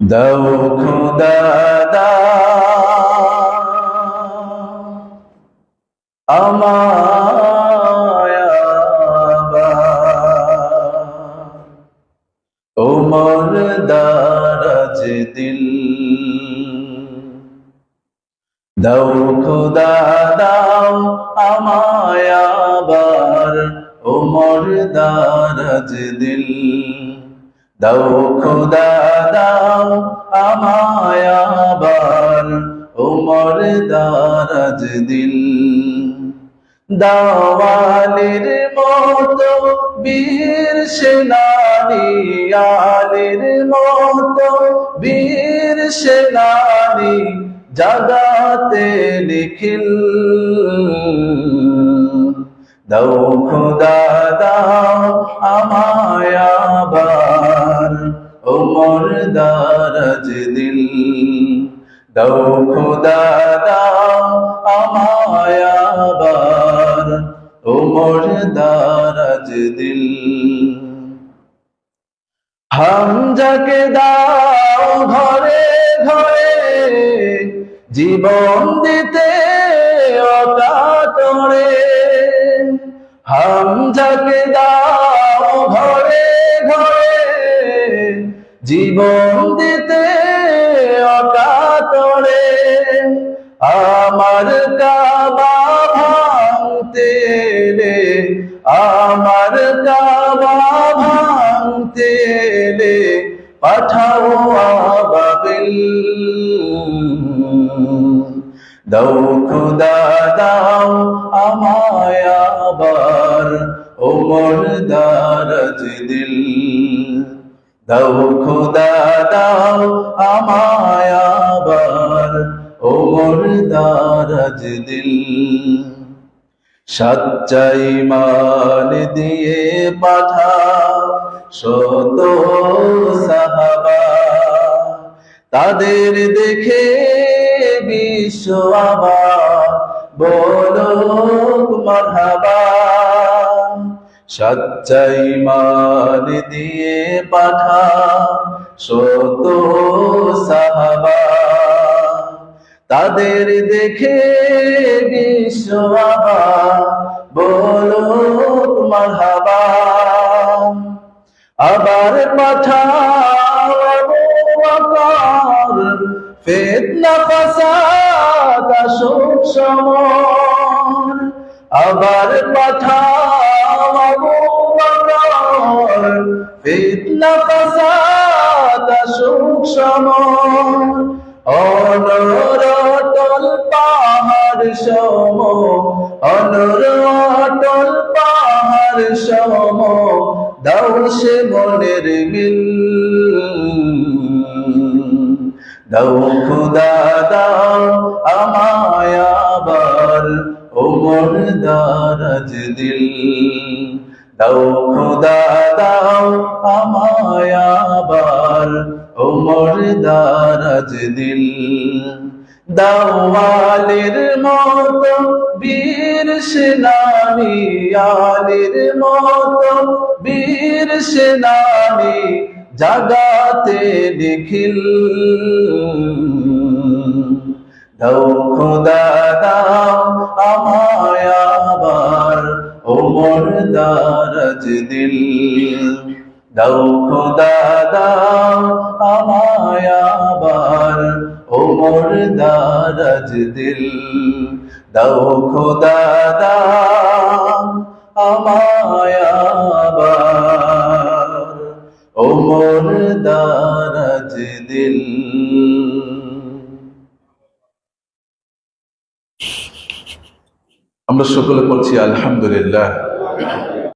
দাও খোদা আমায় আবার ওমর দারাজ দিল। দাও খোদা, দাও আমায় আবার ওমর দারাজ দিল। দাও খোদা, দাও আমায় আবার, ওমর দারাজ দিল। দাওয়ালের মতো বীর সেনানি, আলের মতো বীর সেনানি জাগাতে নিখিল। দাও খোদা, দাও আমায় দাও খোদা, দাও আমায় আবার, ওমর দারাজ দিল। হামজাকে দাও ঘরে ঘরে, জীবন দিতে অকাতরে হামজাকে দাও ঘরে ঘরে, জীবন দিতে আমার কাবা ভাঙতে রে আমার কাবা ভাঙতে রে পাঠাও আবাবিল। দাও খুদা, দাও আমায় আবার ওমর দারাজ দিল। দাও খুদা, দাও আমায় ওমর দারাজ দিল। সচ্চাই মান দিয়ে পাঠা শত সাহাবা। তাদের দেখে বিশ্ব আবার বলো মারহাবা। সচ্চাই মান দিয়ে পাঠা শত তাদের দেখে বিশ্ব বলো মারহাবা। আবার পাঠাও ফেতনা ফাসাদ আসুক সমর। আবার পাঠাও ফেতনা ফাসাদ আসুক সমর। পাহাড় সম অনরটল পাহাড় সম, দাও সে মনের মিল। দাও খুদা দাও আমায় আবার ওমর দারাজ দিল। দাও খুদা দাও আমায় আবার ওমর দারাজ দিল। দাওয়ালের মতো, বীর সেনানি আলের মতো, বীর সেনানি জাগাতে নিখিল। দাও খোদা, দাও আমায় আবার ওমর দিল। দাও খোদা, দাও আমায় আবার ওমর দারাজ দিল, দাও খোদা দাও আমায় আবার। ওমর দারাজ দিল। আমরা সকলে বলছি আলহামদুলিল্লাহ।